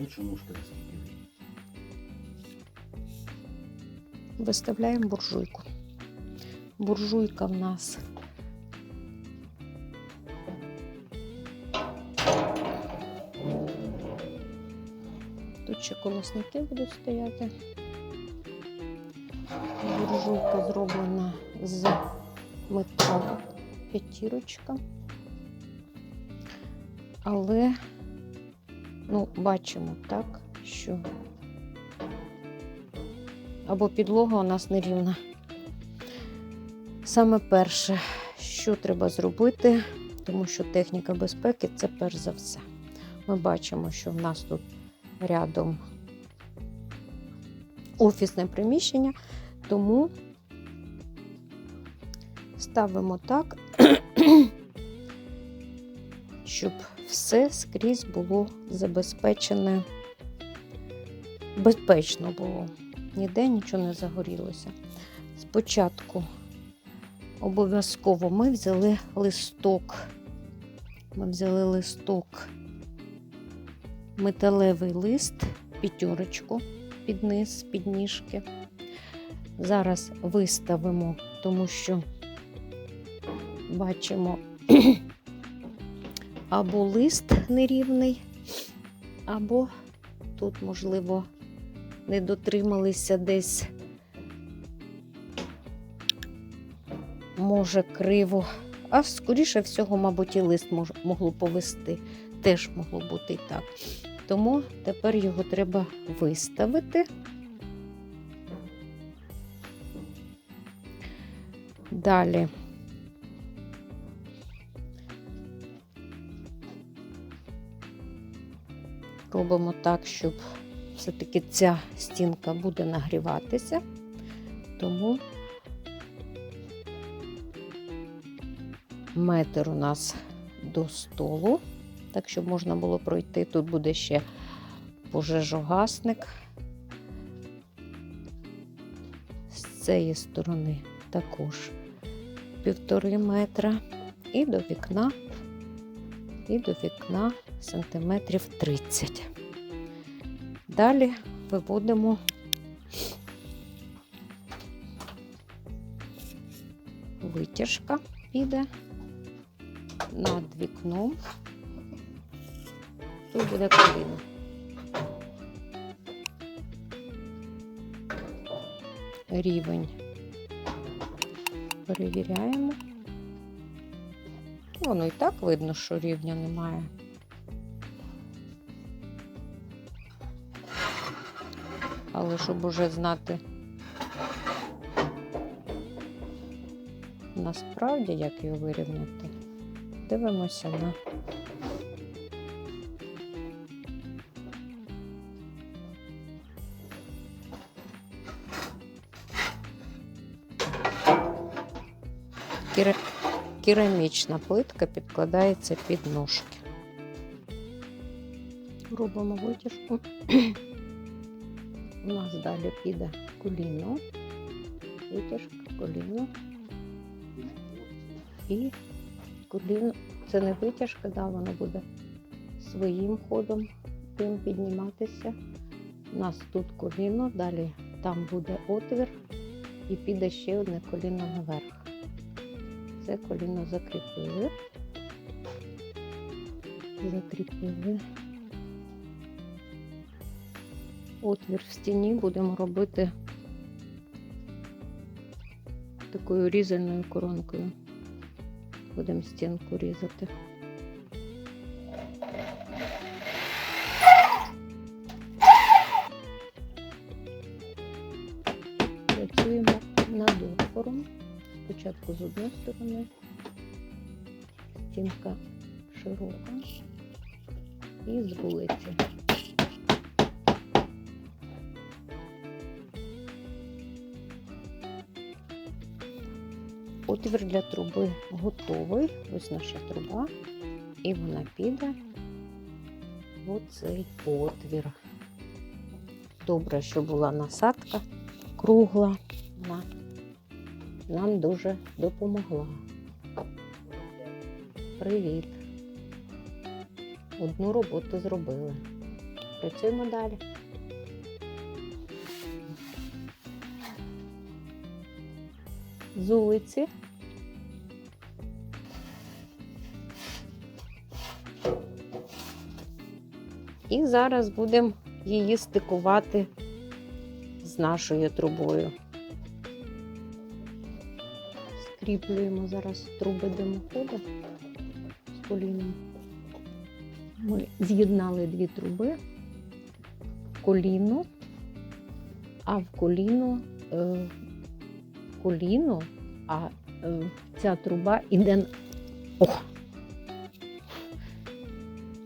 Ножку наскільки. Виставляємо буржуйку. Буржуйка в нас. Тут ще колосники будуть стояти. Буржуйка зроблена з металу п'ятірочка. Але, ну, бачимо так, що або підлога у нас нерівна. Саме перше, що треба зробити, тому що техніка безпеки це перш за все. Ми бачимо, що в нас тут рядом офісне приміщення, тому ставимо так, щоб все скрізь було забезпечене, безпечно було ніде нічого не загорілося. Спочатку обов'язково ми взяли листок. Ми взяли листок, металевий лист, п'ятерочку під низ, під ніжки. Зараз виставимо, тому що бачимо або лист нерівний, або тут, можливо, не дотрималися десь, може, криво. А скоріше всього, мабуть, і лист мож, могло повести. Теж могло бути і так. Тому тепер його треба виставити. Далі. Робимо так, щоб все-таки ця стінка буде нагріватися, тому метр у нас до столу, так щоб можна було пройти. Тут буде ще пожежогасник. З цієї сторони також півтори метра і до вікна, і до вікна сантиметрів 30. Далі виводимо витяжка піде над вікном. Тут буде коліно. Рівень перевіряємо. Воно і так видно, що рівня немає. Але щоб уже знати насправді, як його вирівняти, дивимося на керамічна плитка підкладається під ножки. Робимо витяжку. У нас далі піде коліно, витяжка, коліно і коліно. Це не витяжка, да, воно буде своїм ходом тим підніматися. У нас тут коліно, далі там буде отвір і піде ще одне коліно наверх. Це коліно закріпили. Закріпили. Отвір в стіні будемо робити такою різальною коронкою. Будемо стінку різати. Працюємо над отвором. Спочатку з одної сторони, стінка широка і з вулиці. Отвір для труби готовий. Ось наша труба, і вона піде в цей отвір. Добре, що була насадка кругла, вона нам дуже допомогла. Привіт! Одну роботу зробили. Працюємо далі. З вулиці. І зараз будемо її стикувати з нашою трубою. Скріплюємо зараз труби димоходу з коліном. Ми з'єднали дві труби, в коліно, а в коліно, е, коліно, а е, ця труба йде. Ох!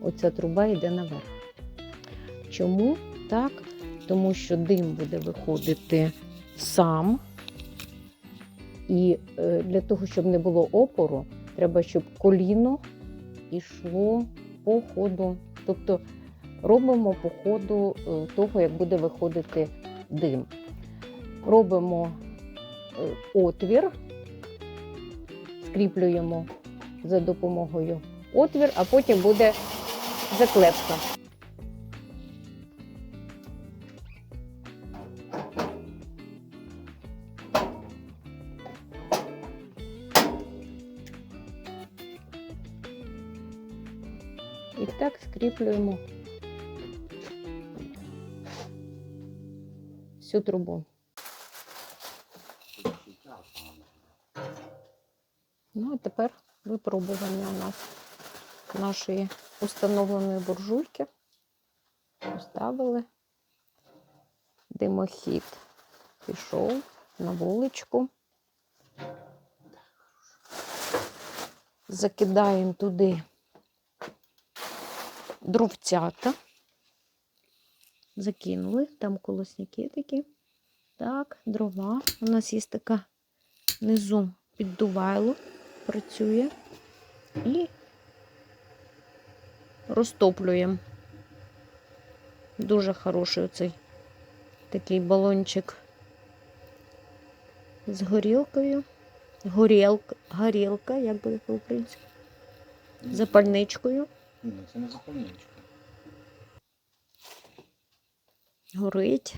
Оця труба йде наверх. Чому так? Тому що дим буде виходити сам. І е, для того, щоб не було опору, треба, щоб коліно йшло по ходу. Тобто робимо по ходу е, того, як буде виходити дим. Робимо отвір, скріплюємо за допомогою отвір, а потім буде заклепка. І так скріплюємо всю трубу. Ну, а тепер випробування у нас нашої установленої буржуйки. Поставили. Димохід пішов на вуличку. Закидаємо туди дровцята. Закинули, там колосники такі. Так, дрова. У нас є така внизу піддувайло, працює. І розтоплюємо. Дуже хороший оцей такий балончик з горілкою. Горілка, горілка, як буде по-українськи? Запальничкою. Ні, це не запальничка. Горить.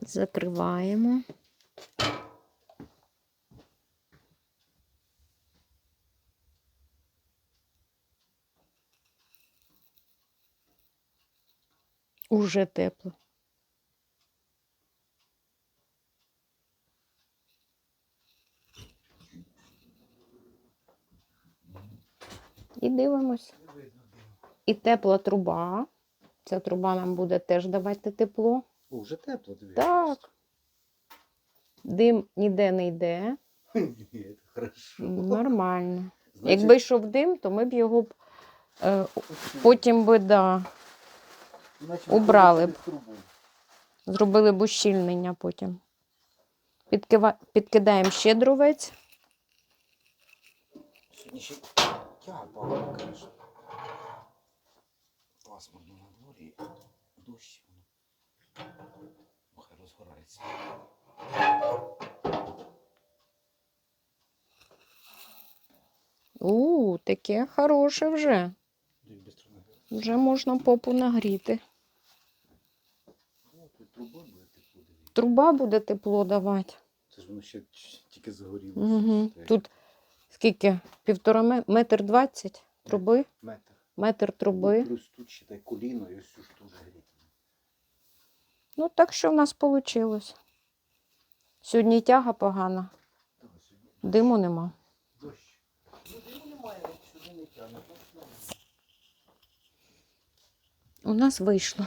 Закриваємо. Уже тепло. І дивимось. І тепла труба. Ця труба нам буде теж давати тепло. О, вже тепло тобі. Так. Дим ніде не йде. Ні, хорошо. Нормально. Значить, Якби йшов дим, то ми б його б, е, потім би да, убрали б. зробили б ущільнення потім. Підкива... Підкидаємо ще дровець. Сьогодні ще тяга погана, звісно. Пасмурно на дворі. Дощ. Хай розгорається. У, таке хороше вже. Вже можна попу нагріти. О, тут труба буде тепло дивіться. Труба буде тепло давати. Це ж воно ще тільки загорілося. Угу. Тут скільки? Півтора метр двадцять труби, метр. метр труби. Ну, Плюс тут ще та й коліно і ось цю ж теж гріти. Ну, так що в нас вийшло. Сьогодні тяга погана, диму нема. Дощ. Ну, диму немає, сюди не тягне. У нас вийшло.